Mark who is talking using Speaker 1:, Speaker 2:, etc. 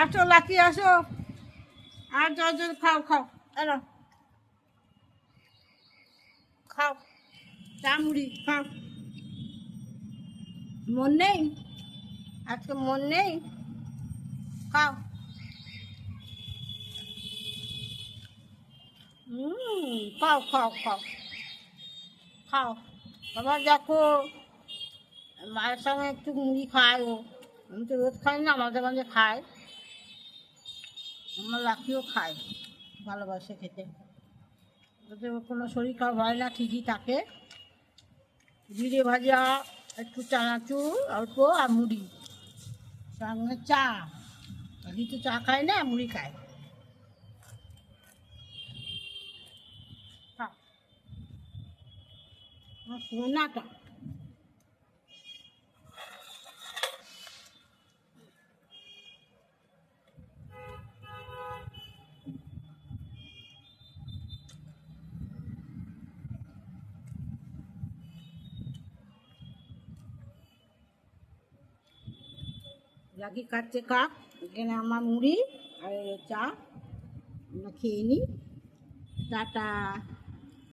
Speaker 1: আসো লাকি আসো। আর জল খাও খাও। এলো। খাও। চা, মুড়ি, খাও। মন নেই? আজকে মন নেই? খাও। খাও খাও খাও। খাও। আবার দেখো, মায়ের সঙ্গে একটু মুড়ি খায় ও। আমি তো রোজ খাই না, মাঝে মাঝে খায়। আমার লাকিও খায়, ভালোবাসে খেতে। ওর কোনো শরীর খারাপ হয় না, ঠিকই থাকে। জিরে ভাজা, একটু চানাচুর, অল্প আর মুড়ি। সঙ্গে চা। আগে তো চা খায় না, মুড়ি খায়। সোনাটা লাগি কাটছে কাক এখানে আমার মুড়ি আর চা আমরা খেয়ে নিই। টাটা।